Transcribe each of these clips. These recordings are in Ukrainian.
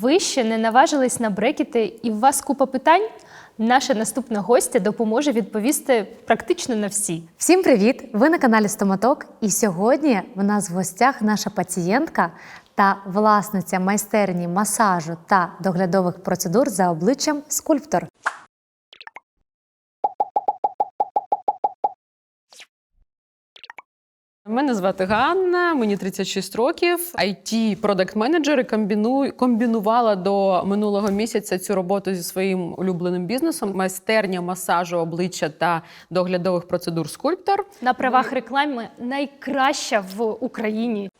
Ви ще не наважились на брекети, і у вас купа питань? Наша наступна гостя допоможе відповісти практично на всі. Всім привіт! Ви на каналі Стоматок. І сьогодні в нас в гостях наша пацієнтка та власниця майстерні масажу та доглядових процедур за обличчям скульптор. Мене звати Ганна, мені 36 років. it продакт менеджер комбіну... комбінувала до минулого місяця цю роботу зі своїм улюбленим бізнесом. Майстерня масажу обличчя та доглядових процедур скульптор. На правах реклами найкраща в Україні.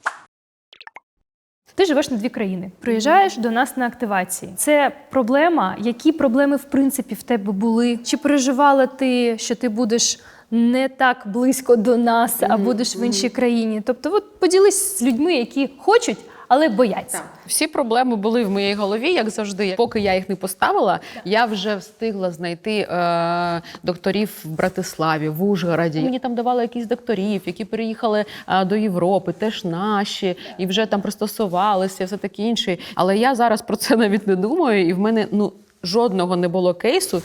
Ти живеш на дві країни, приїжджаєш до нас на активації. Це проблема. Які проблеми в принципі в тебе були? Чи переживала ти, що ти будеш не так близько до нас, а будеш в іншій країні? Тобто, от поділись з людьми, які хочуть, але бояться. Всі проблеми були в моїй голові, як завжди. Поки я їх не поставила, я вже встигла знайти е, докторів в Братиславі, в Ужгороді. Мені там давали якісь докторів, які переїхали е, до Європи, теж наші, і вже там пристосувалися, все таке інше. Але я зараз про це навіть не думаю, і в мене ну. Жодного не було кейсу,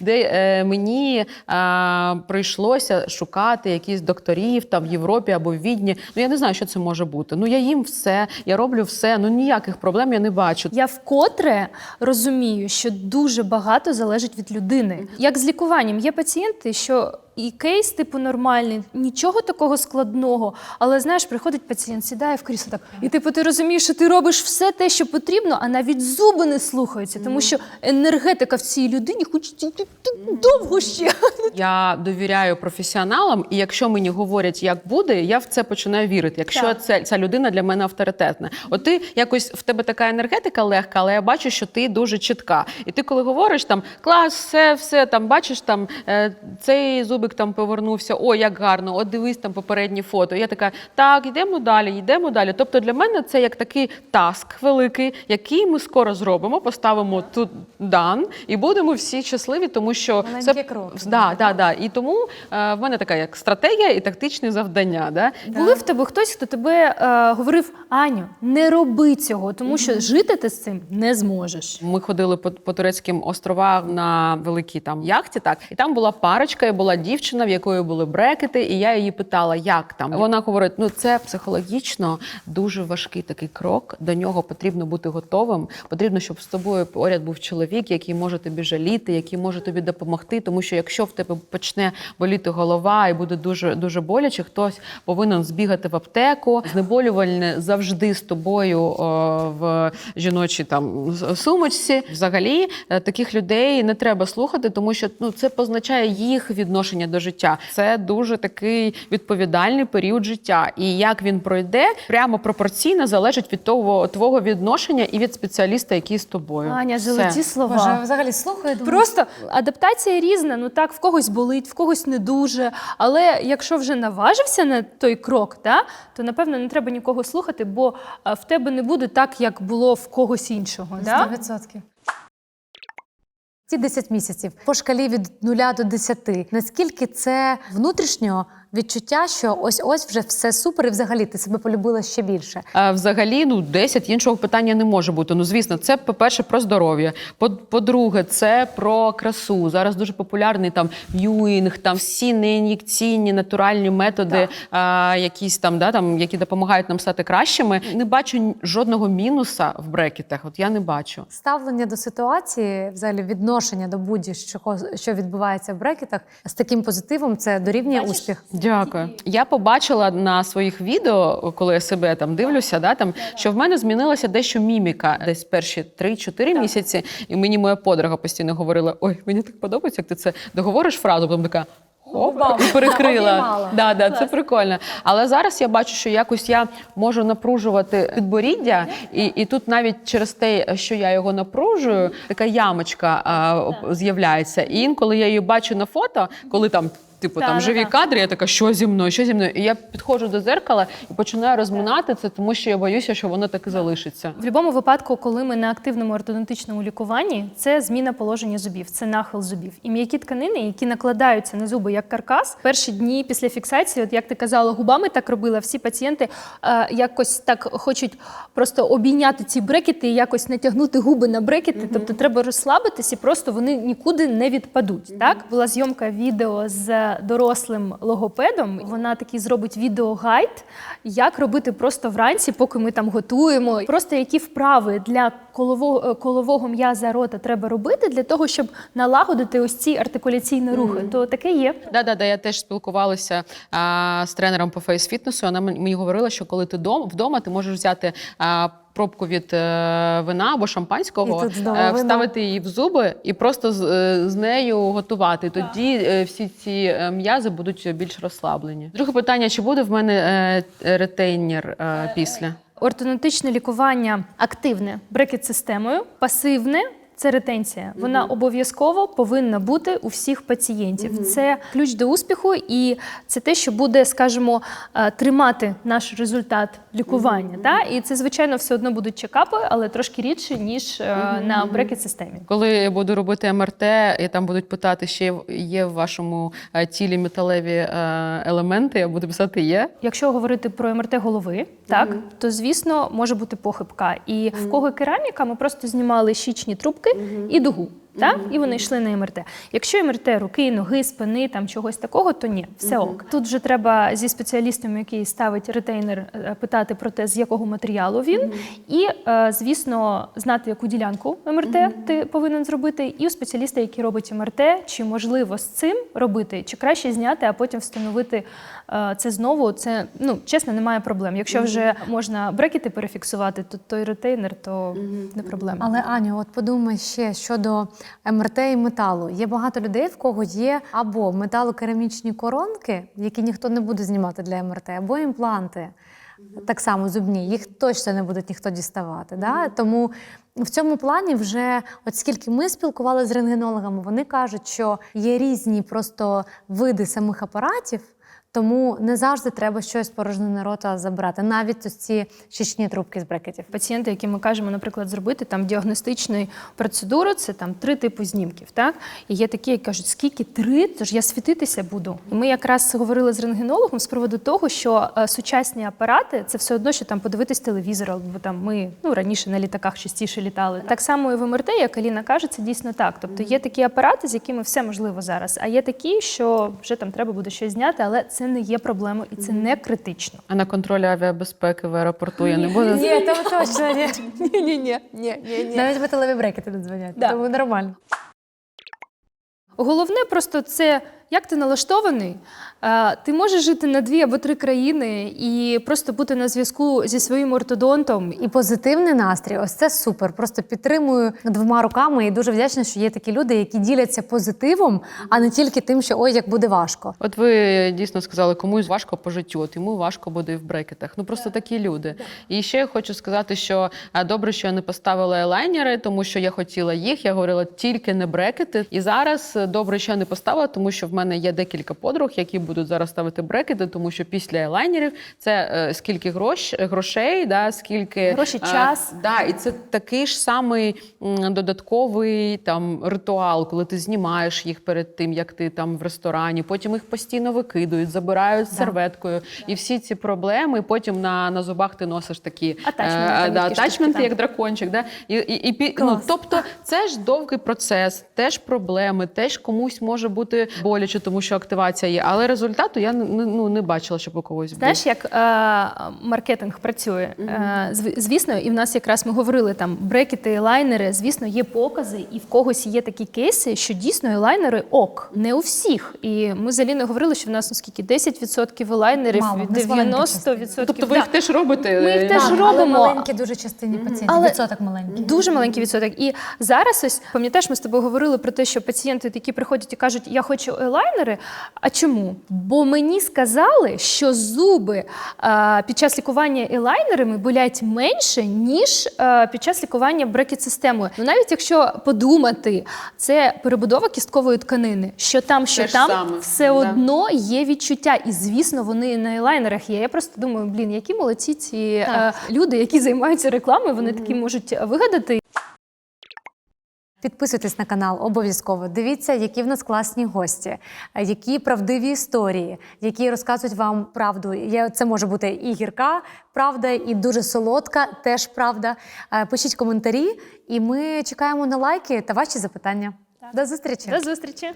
де е, мені прийшлося шукати якісь докторів там в Європі або в Відні. Ну я не знаю, що це може бути. Ну я їм все, я роблю все. Ну ніяких проблем я не бачу. Я вкотре розумію, що дуже багато залежить від людини. Як з лікуванням, є пацієнти, що і кейс, типу, нормальний, нічого такого складного. Але знаєш, приходить пацієнт, сідає в крісло так, і типу, ти розумієш, що ти робиш все те, що потрібно, а навіть зуби не слухаються, тому що енергетика в цій людині хочеться довго ще. Я довіряю професіоналам, і якщо мені говорять, як буде, я в це починаю вірити. Якщо це ця людина для мене авторитетна. От ти якось в тебе така енергетика легка, але я бачу, що ти дуже чітка. І ти, коли говориш там клас, все, все там бачиш, там е, цей зубик там повернувся, о, як гарно, от дивись там попередні фото. Я така, так, йдемо далі, йдемо далі. Тобто для мене це як такий таск великий, який ми скоро зробимо, поставимо тут дан, і будемо всі щасливі, тому що Маленькі це кроки. Да, да, да. І тому е, в мене така як стратегія і тактичні завдання. Да? Були в тебе хтось, хто тебе е, говорив: Аню, не роби цього, тому що жити ти з цим не зможеш. Ми ходили по, по турецьким островам на великій там яхті, так і там була парочка, і була дівчина, в якої були брекети, і я її питала, як там. Вона говорить: ну це психологічно дуже важкий такий крок. До нього потрібно бути готовим. Потрібно, щоб з тобою поряд був чоловік, який може тобі жаліти, який може тобі допомогти. Тому що якщо в тебе почне боліти голова і буде дуже дуже боляче, хтось повинен збігати в аптеку. Знеболювальне завжди з тобою о, в жіночій там сумочці. Взагалі е, таких людей не треба слухати, тому що ну це позначає їх відношення до життя. Це дуже такий відповідальний період життя. І як він пройде, прямо пропорційно залежить від того твого відношення і від спеціаліста, який з тобою. Аня, Все. золоті слова. Боже, взагалі слухаю. думаю, Просто адаптація різна. Ну так, в когось болить, в когось не дуже. Але якщо вже наважився на той крок, та, то напевно не треба нікого слухати, бо в тебе не буде так, як було в когось іншого. Да? 100%. Ці 10 місяців по шкалі від 0 до 10. Наскільки це внутрішньо відчуття, що ось ось вже все супер, і взагалі ти себе полюбила ще більше. А взагалі, ну 10 іншого питання не може бути. Ну звісно, це по-перше про здоров'я. По- По-друге, це про красу. Зараз дуже популярний там в'юїнг, там всі неін'єкційні натуральні методи, а, якісь там, да, там, які допомагають нам стати кращими. Не бачу ні- жодного мінуса в брекетах. От я не бачу. Ставлення до ситуації, взагалі відношення до будь-чого, що відбувається в брекетах, з таким позитивом це дорівнює успіх. Дякую. Я побачила на своїх відео, коли я себе там дивлюся, да, там, що в мене змінилася дещо міміка десь перші 3-4 місяці. І мені моя подруга постійно говорила: ой, мені так подобається, як ти це договориш фразу, потім така. Хоп, і перекрила. Да, да, це прикольно. Але зараз я бачу, що якось я можу напружувати підборіддя, і, і тут навіть через те, що я його напружую, така ямочка а, з'являється. І інколи я її бачу на фото, коли там типу Да, там да, живі да. кадри. Я така, що зі мною, що зі мною? І я підходжу до зеркала і починаю розминати це, тому що я боюся, що воно так і залишиться. В будь-якому випадку, коли ми на активному ортодонтичному лікуванні, це зміна положення зубів, це нахил зубів. І м'які тканини, які накладаються на зуби як каркас, перші дні після фіксації, от як ти казала, губами так робила, всі пацієнти е, якось так хочуть просто обійняти ці брекети і якось натягнути губи на брекети. Тобто треба розслабитись і просто вони нікуди не відпадуть. Так була зйомка відео з дорослим логопедом. Вона такий зробить відеогайд, як робити просто вранці, поки ми там готуємо. Просто які вправи для колового, колового м'яза рота треба робити для того, щоб налагодити ось ці артикуляційні рухи. То таке є. Да, да, да, я теж спілкувалася а, з тренером по фейс-фітнесу. Вона мені говорила, що коли ти дом, вдома, ти можеш взяти. А, Пробку від е, вина або шампанського, е, вставити її в зуби і просто з, е, з нею готувати. Тоді всі ці м'язи будуть більш розслаблені. Друге питання: чи буде в мене ретейнер після? Ортодонтичне лікування активне брекет-системою, пасивне. Це ретенція. Вона обов'язково повинна бути у всіх пацієнтів. Це ключ до успіху, і це те, що буде, скажімо, е, тримати наш результат лікування. Та? І це, звичайно, все одно будуть чекапи, але трошки рідше, ніж е, на брекет-системі. Коли я буду робити МРТ, і там будуть питати, ще є в вашому е, тілі металеві елементи, я буду писати є. Якщо говорити про МРТ голови, так то звісно може бути похибка. І в кого кераміка, ми просто знімали щічні трубки і дугу. Так? І вони йшли на МРТ. Якщо МРТ руки, ноги, спини, там чогось такого, то ні, все ок. Тут вже треба зі спеціалістом, який ставить ретейнер, е, питати про те, з якого матеріалу він, і, е, звісно, знати, яку ділянку МРТ ти повинен зробити, і у спеціаліста, який робить МРТ, чи можливо з цим робити, чи краще зняти, а потім встановити е, це знову. Це ну чесно, немає проблем. Якщо вже можна брекети перефіксувати, то той ретейнер то не проблема. Але Аню, от подумай ще щодо МРТ і металу. Є багато людей, в кого є або металокерамічні коронки, які ніхто не буде знімати для МРТ, або імпланти. Так само зубні, їх точно не буде ніхто діставати. Да? Тому в цьому плані вже, от скільки ми спілкувалися з рентгенологами, вони кажуть, що є різні просто види самих апаратів. Тому не завжди треба щось порожнене рота забрати, навіть ось ці щічні трубки з брекетів. Пацієнти, які ми кажемо, наприклад, зробити там діагностичну процедуру, це там три типи знімків. Так і є такі, які кажуть, скільки три, тож я світитися буду. І ми якраз говорили з рентгенологом з приводу того, що е, сучасні апарати це все одно, що там подивитись телевізор, або там ми ну раніше на літаках частіше літали. Так само і в МРТ, як Аліна каже, це дійсно так. Тобто є такі апарати, з якими все можливо зараз. А є такі, що вже там треба буде щось зняти, але це не є проблемою і це не критично. А на контролі авіабезпеки в аеропорту я не буду. Ні, то точно ні. Ні, ні, ні, ні, ні. Навіть металеві брекети не дзвонять, Да. тому нормально. Головне просто це як ти налаштований. Е, Ти можеш жити на дві або три країни і просто бути на зв'язку зі своїм ортодонтом. І позитивний настрій, ось це супер. Просто підтримую двома руками і дуже вдячна, що є такі люди, які діляться позитивом, а не тільки тим, що ой, як буде важко. От ви дійсно сказали, комусь важко по життю, от йому важко буде в брекетах. Ну просто такі люди. І ще я хочу сказати, що добре, що я не поставила елайнери, тому що я хотіла їх. Я говорила тільки не брекети. І зараз е, добре, що я не поставила, тому що в мене є декілька подруг, які будуть зараз ставити брекети, тому що після елайнерів це е, скільки грош, грошей, да, скільки Гроші, е, час. Да, і це такий ж самий м, додатковий там ритуал, коли ти знімаєш їх перед тим, як ти там в ресторані, потім їх постійно викидують, забирають серветкою. І всі ці проблеми, потім на, на зубах ти носиш такі Атачменти, е, да, атачменти, як дракончик. Да? І, і, і, пі- ну, тобто це ж довгий процес, теж проблеми, теж комусь може бути боляче, тому що активація є. Але результату я не, ну, не бачила, щоб у когось був. Знаєш, як е, маркетинг працює? Е, звісно, і в нас якраз ми говорили там брекети, елайнери. Звісно, є покази, і в когось є такі кейси, що дійсно елайнери ок, не у всіх. І ми з Аліною говорили, що в нас ну скільки 10% елайнерів, Мало, в 90%. Тобто ви да. їх теж робите? Ми їх е, теж Так, робимо. Але маленькі дуже частині пацієнтів. Але- Відсоток маленький. Дуже маленький відсоток. І зараз ось пам'ятаєш, ми з тобою говорили про те, що пацієнти такі приходять і кажуть, я хочу елайнер, елайнери. А чому? Бо мені сказали, що зуби е, під час лікування елайнерами болять менше, ніж е, під час лікування брекет-системою. Ну навіть якщо подумати, це перебудова кісткової тканини. Що там, що Те там, саме, все да. одно є відчуття. І звісно, вони на елайнерах є. Я просто думаю, блін, які молодці ці е, люди, які займаються рекламою, вони такі можуть вигадати. Підписуйтесь на канал обов'язково. Дивіться, які в нас класні гості, які правдиві історії, які розказують вам правду. Це може бути і гірка правда, і дуже солодка, теж правда. Е, Пишіть коментарі, і ми чекаємо на лайки та ваші запитання. До зустрічі! До зустрічі!